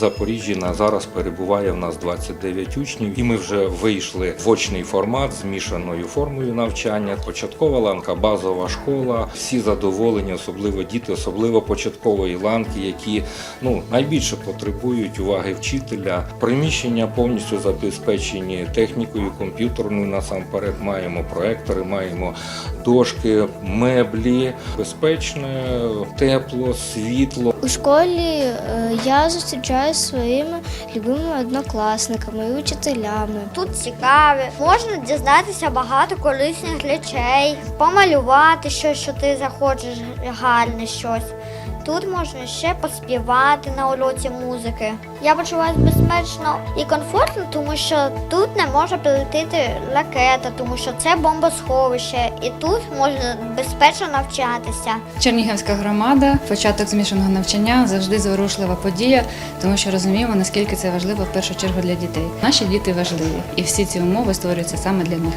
В Запоріжжі на зараз перебуває в нас 29 учнів, і ми вже вийшли в очний формат з мішаною формою навчання. Початкова ланка, базова школа. Всі задоволені, особливо діти, особливо початкової ланки, які ну найбільше потребують уваги вчителя. Приміщення повністю забезпечені технікою, комп'ютерною. Насамперед маємо проектори, маємо дошки, меблі, безпечне, тепло, світло. У школі е, я зустрічаюся зі своїми любимими однокласниками і учителями. Тут цікаве, можна дізнатися багато корисних речей, помалювати щось, що ти захочеш гарне щось. Тут можна ще поспівати на уроці музики. Я почуваюся безпечно і комфортно, тому що тут не може прилетіти ракета, тому що це бомбосховище, і тут можна безпечно навчатися. Чернігівська громада, початок змішаного навчання завжди зворушлива подія, тому що розуміємо, наскільки це важливо в першу чергу для дітей. Наші діти важливі, і всі ці умови створюються саме для них.